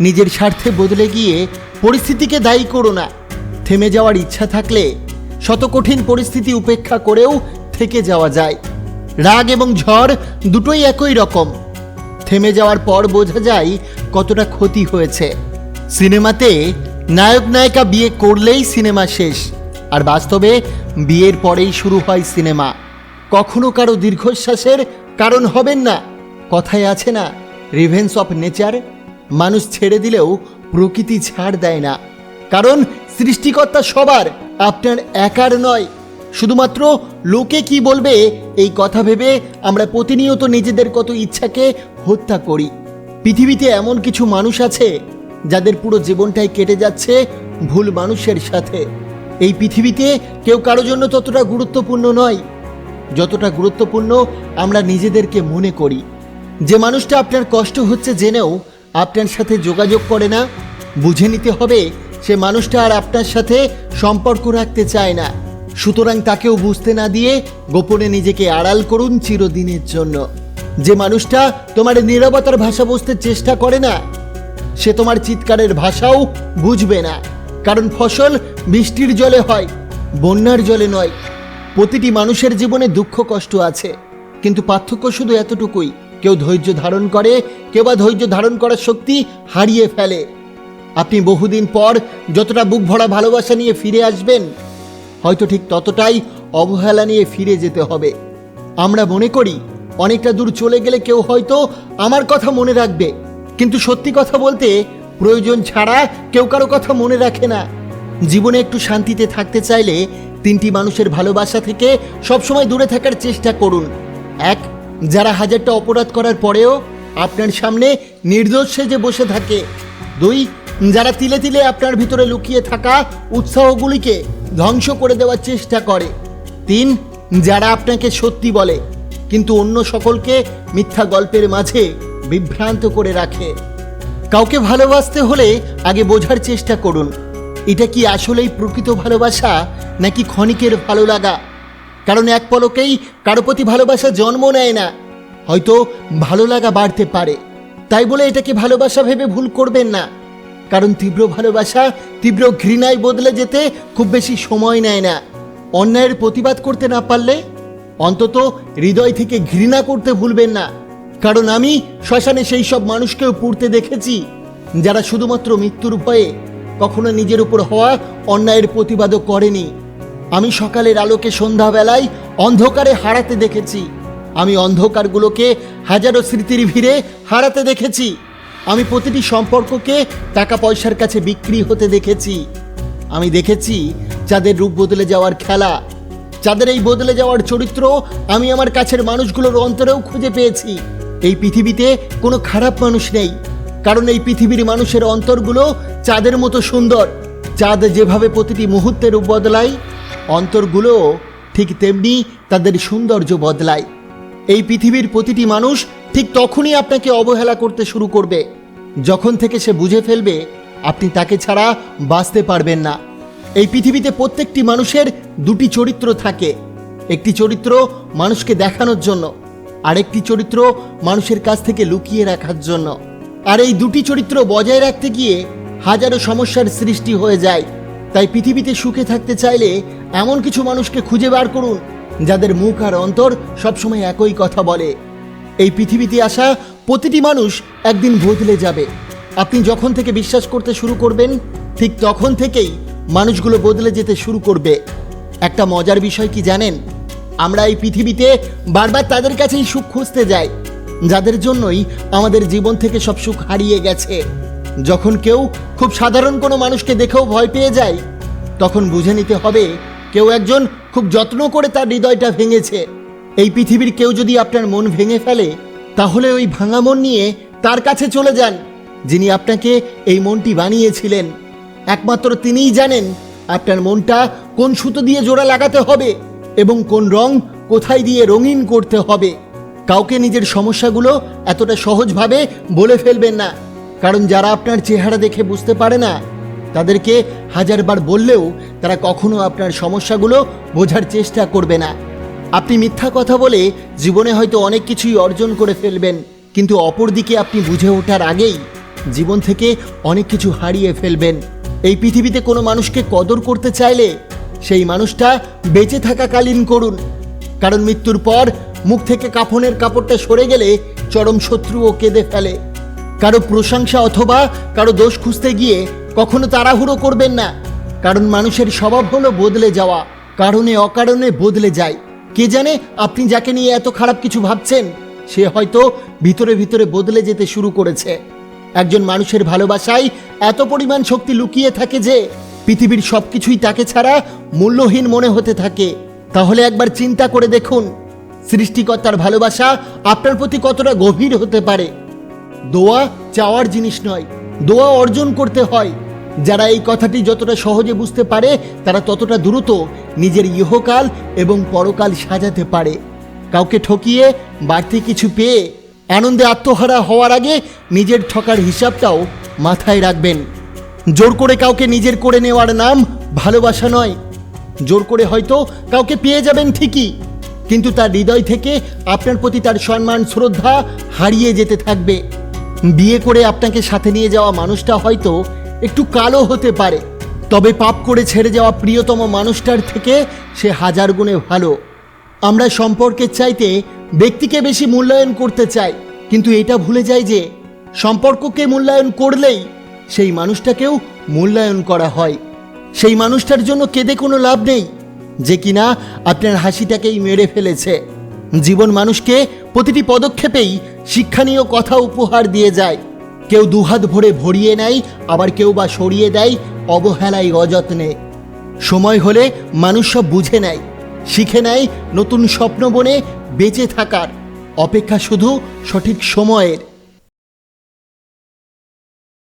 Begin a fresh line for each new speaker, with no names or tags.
নিজের স্বার্থে বদলে গিয়ে পরিস্থিতিকে দায়ী করো না। থেমে যাওয়ার ইচ্ছা থাকলে শত কঠিন পরিস্থিতি উপেক্ষা করেও থেকে যাওয়া যায়। রাগ এবং ঝড় দুটোই একই রকম। থেমে যাওয়ার পর বোঝা যায় কতটা ক্ষতি হয়েছে। সিনেমাতে নায়ক নায়িকা বিয়ে করলেই সিনেমা শেষ, আর বাস্তবে বিয়ের পরেই শুরু হয় সিনেমা। কখনো কারও দীর্ঘশ্বাসের কারণ হবেন না। কথায় আছে না রিভেন্স অফ নেচার মানুষ ছেড়ে দিলেও প্রকৃতি ছাড় দেয় না। কারণ সৃষ্টিকর্তা সবার, আপনার একার নয়। শুধুমাত্র লোকে কি বলবে, এই কথা ভেবে আমরা প্রতিনিয়ত নিজেদের কত ইচ্ছাকে হত্যা করি। পৃথিবীতে এমন কিছু মানুষ আছে, যাদের পুরো জীবনটাই কেটে যাচ্ছে ভুল মানুষের সাথে। এই পৃথিবীতে কেউ কারও জন্য ততটা গুরুত্বপূর্ণ নয়। যতটা গুরুত্বপূর্ণ আমরা নিজেদেরকে মনে করি। যে মানুষটা আপনার কষ্ট হচ্ছে জেনেও আপনার সাথে যোগাযোগ করে না, বুঝে নিতে হবে সে মানুষটা আর আপনার সাথে সম্পর্ক রাখতে চায় না। সুতরাং তাকেও বুঝতে না দিয়ে গোপনে নিজেকে আড়াল করুন চিরদিনের জন্য। যে মানুষটা তোমার নীরবতার ভাষা বুঝতে চেষ্টা করে না, সে তোমার চিৎকারের ভাষাও বুঝবে না। কারণ ফসল বৃষ্টির জলে হয়, বন্যার জলে নয়। প্রতিটি মানুষের জীবনে দুঃখ কষ্ট আছে, কিন্তু পার্থক্য শুধু এতটুকুই। কেউ ধৈর্য ধারণ করে কেউ বা ধৈর্য ধারণ করার শক্তি হারিয়ে ফেলে। আপনি বহুদিন পর যতটা বুক ভরা ভালোবাসা নিয়ে ফিরে আসবেন, হয়তো ঠিক ততটাই অবহেলা নিয়ে ফিরে যেতে হবে। আমরা মনে করি, অনেকটা দূর চলে গেলে কেউ হয়তো আমার কথা মনে রাখবে। কিন্তু সত্যি কথা বলতে, প্রয়োজন ছাড়া কেউ কারও কথা মনে রাখে না। জীবনে একটু শান্তিতে থাকতে চাইলে তিনটি মানুষের ভালোবাসা থেকে সবসময় দূরে থাকার চেষ্টা করুন। এক, যারা হাজারটা অপরাধ করার পরেও আপনার সামনে নির্দোষ সেজে বসে থাকে। দুই, যারা তিলে তিলে আপনার ভিতরে লুকিয়ে থাকা উৎসাহগুলিকে ধ্বংস করে দেওয়ার চেষ্টা করে। তিন, যারা আপনাকে সত্যি বলে, কিন্তু অন্য সকলকে মিথ্যা গল্পের মাঝে বিভ্রান্ত করে রাখে। কাউকে ভালোবাসতে হলে আগে বোঝার চেষ্টা করুন, এটা কি আসলেই প্রকৃত ভালোবাসা, নাকি ক্ষণিকের ভালো লাগা? কারণ এক পলকেই কারও প্রতি ভালোবাসা জন্ম নেয় না। হয়তো ভালো লাগা বাড়তে পারে। তাই বলে এটাকে ভালোবাসা ভেবে ভুল করবেন না। কারণ তীব্র ভালোবাসা, তীব্র ঘৃণায় বদলে যেতে খুব বেশি সময় নেয় না। অন্যায়ের প্রতিবাদ করতে না পারলে অন্তত হৃদয় থেকে ঘৃণা করতে ভুলবেন না। কারণ আমি শ্মশানে সেই সব মানুষকেও পুড়তে দেখেছি, যারা শুধুমাত্র মৃত্যুর ভয়ে কখনো নিজের উপর হওয়া অন্যায়ের প্রতিবাদও করেনি। আমি সকালের আলোকে সন্ধ্যাবেলায় অন্ধকারে হারাতে দেখেছি। আমি অন্ধকারগুলোকে হাজারো স্মৃতির ভিড়ে হারাতে দেখেছি। আমি প্রতিটি সম্পর্ককে টাকা পয়সার কাছে বিক্রি হতে দেখেছি। আমি দেখেছি যাদের রূপ বদলে যাওয়ার খেলা, যাদের এই বদলে যাওয়ার চরিত্র আমি আমার কাছের মানুষগুলোর অন্তরেও খুঁজে পেয়েছি। এই পৃথিবীতে কোনো খারাপ মানুষ নেই, কারণ এই পৃথিবীর মানুষের অন্তরগুলো চাঁদের মতো সুন্দর। চাঁদ যেভাবে প্রতিটি মুহূর্তে রূপ বদলায়, অন্তরগুলো ঠিক তেমনি তাদের সৌন্দর্য বদলায়। এই পৃথিবীর প্রতিটি মানুষ ঠিক তখনই আপনাকে অবহেলা করতে শুরু করবে। যখন থেকে সে বুঝে ফেলবে, আপনি তাকে ছাড়া বাঁচতে পারবেন না। এই পৃথিবীতে প্রত্যেকটি মানুষের দুটি চরিত্র থাকে। একটি চরিত্র মানুষকে দেখানোর জন্য, আরেকটি চরিত্র মানুষের কাছ থেকে লুকিয়ে রাখার জন্য। আর এই দুটি চরিত্র বজায় রাখতে গিয়ে হাজারো সমস্যার সৃষ্টি হয়ে যায়। তাই পৃথিবীতে সুখে থাকতে চাইলে এমন কিছু মানুষকে খুঁজে বার করুন যাদের মুখ আর অন্তর সবসময় একই কথা বলে। এই পৃথিবীতে আসা প্রতিটি মানুষ একদিন বদলে যাবে। আপনি যখন থেকে বিশ্বাস করতে শুরু করবেন, ঠিক তখন থেকেই মানুষগুলো বদলে যেতে শুরু করবে। একটা মজার বিষয় কি জানেন? আমরা এই পৃথিবীতে বারবার তাদের কাছেই সুখ খুঁজতে যাই, যাদের জন্যই আমাদের জীবন থেকে সব সুখ হারিয়ে গেছে। যখন কেউ খুব সাধারণ কোনো মানুষকে দেখেও ভয় পেয়ে যায়, তখন বুঝে নিতে হবে কেউ একজন খুব যত্ন করে তার হৃদয়টা ভেঙেছে। এই পৃথিবীর কেউ যদি আপনার মন ভেঙে ফেলে, তাহলে ওই ভাঙা মন নিয়ে তার কাছে চলে যান, যিনি আপনাকে এই মনটি বানিয়েছিলেন। একমাত্র তিনিই জানেন আপনার মনটা কোন সুতো দিয়ে জোড়া লাগাতে হবে এবং কোন রং কোথায় দিয়ে রঙিন করতে হবে। কাউকে নিজের সমস্যাগুলো এতটা সহজভাবে বলে ফেলবেন না, কারণ যারা আপনার চেহারা দেখে বুঝতে পারে না তাদেরকে হাজারবার বললেও তারা কখনো আপনার সমস্যাগুলো বোঝার চেষ্টা করবে না। আপনি মিথ্যা কথা বলে জীবনে হয়তো অনেক কিছুই অর্জন করে ফেলবেন, কিন্তু অপরদিকে আপনি বুঝে ওঠার আগেই জীবন থেকে অনেক কিছু হারিয়ে ফেলবেন। এই পৃথিবীতে কোনো মানুষকে কদর করতে চাইলে সেই মানুষটা বেঁচে থাকাকালীন করুন, কারণ মৃত্যুর পর মুখ থেকে কাফনের কাপড়টা সরে গেলে চরম শত্রুও কেঁদে ফেলে। কারও প্রশংসা অথবা কারও দোষ খুঁজতে গিয়ে কখনো তাড়াহুড়ো করবেন না। কারণ মানুষের স্বভাব হলো বদলে যাওয়া, কারণে অকারণে বদলে যায়। কে জানে আপনি যাকে নিয়ে এত খারাপ কিছু ভাবছেন, সে হয়তো ভিতরে ভিতরে বদলে যেতে শুরু করেছে। একজন মানুষের ভালোবাসায় এত পরিমাণ শক্তি লুকিয়ে থাকে যে, পৃথিবীর সব কিছুই তাকে ছাড়া মূল্যহীন মনে হতে থাকে। তাহলে একবার চিন্তা করে দেখুন, সৃষ্টিকর্তার ভালোবাসা আপনার প্রতি কতটা গভীর হতে পারে। দোয়া চাওয়ার জিনিস নয়, দোয়া অর্জন করতে হয়। যারা এই কথাটি যতটা সহজে বুঝতে পারে, তারা ততটা দ্রুত নিজের ইহকাল এবং পরকাল সাজাতে পারে। কাউকে ঠকিয়ে বাড়তি কিছু পেয়ে আনন্দে আত্মহারা হওয়ার আগে নিজের ঠকার হিসাবটাও মাথায় রাখবেন। জোর করে কাউকে নিজের করে নেওয়ার নাম ভালোবাসা নয়। জোর করে হয়তো কাউকে পেয়ে যাবেন ঠিকই, কিন্তু তার হৃদয় থেকে আপনার প্রতি তার সম্মান, শ্রদ্ধা হারিয়ে যেতে থাকবে। বিয়ে করে আপনাকে সাথে নিয়ে যাওয়া মানুষটা হয়তো একটু কালো হতে পারে। তবে পাপ করে ছেড়ে যাওয়া প্রিয়তম মানুষটার থেকে সে হাজার গুণে ভালো। আমরা সম্পর্কের চাইতে ব্যক্তিকে বেশি মূল্যায়ন করতে চাই। কিন্তু এটা ভুলে যাই যে সম্পর্ককে মূল্যায়ন করলেই সেই মানুষটাকেও মূল্যায়ন করা হয়। সেই মানুষটার জন্য কেঁদে কোনো লাভ নেই যে কিনা আপনার হাসিটাকেই মেরে ফেলেছে। জীবন মানুষকে প্রতিটি পদক্ষেপেই শিক্ষণীয় কথা উপহার দিয়ে যায়। কেউ দুহাত ভরে ভরিয়ে নেয়, আবার কেউ বা সরিয়ে দেয় অবহেলায় অযত্নে। সময় হলে মানুষ সব বুঝে নেয়, শিখে নেয় নতুন স্বপ্ন বনে বেঁচে থাকার। অপেক্ষা শুধু সঠিক সময়ের।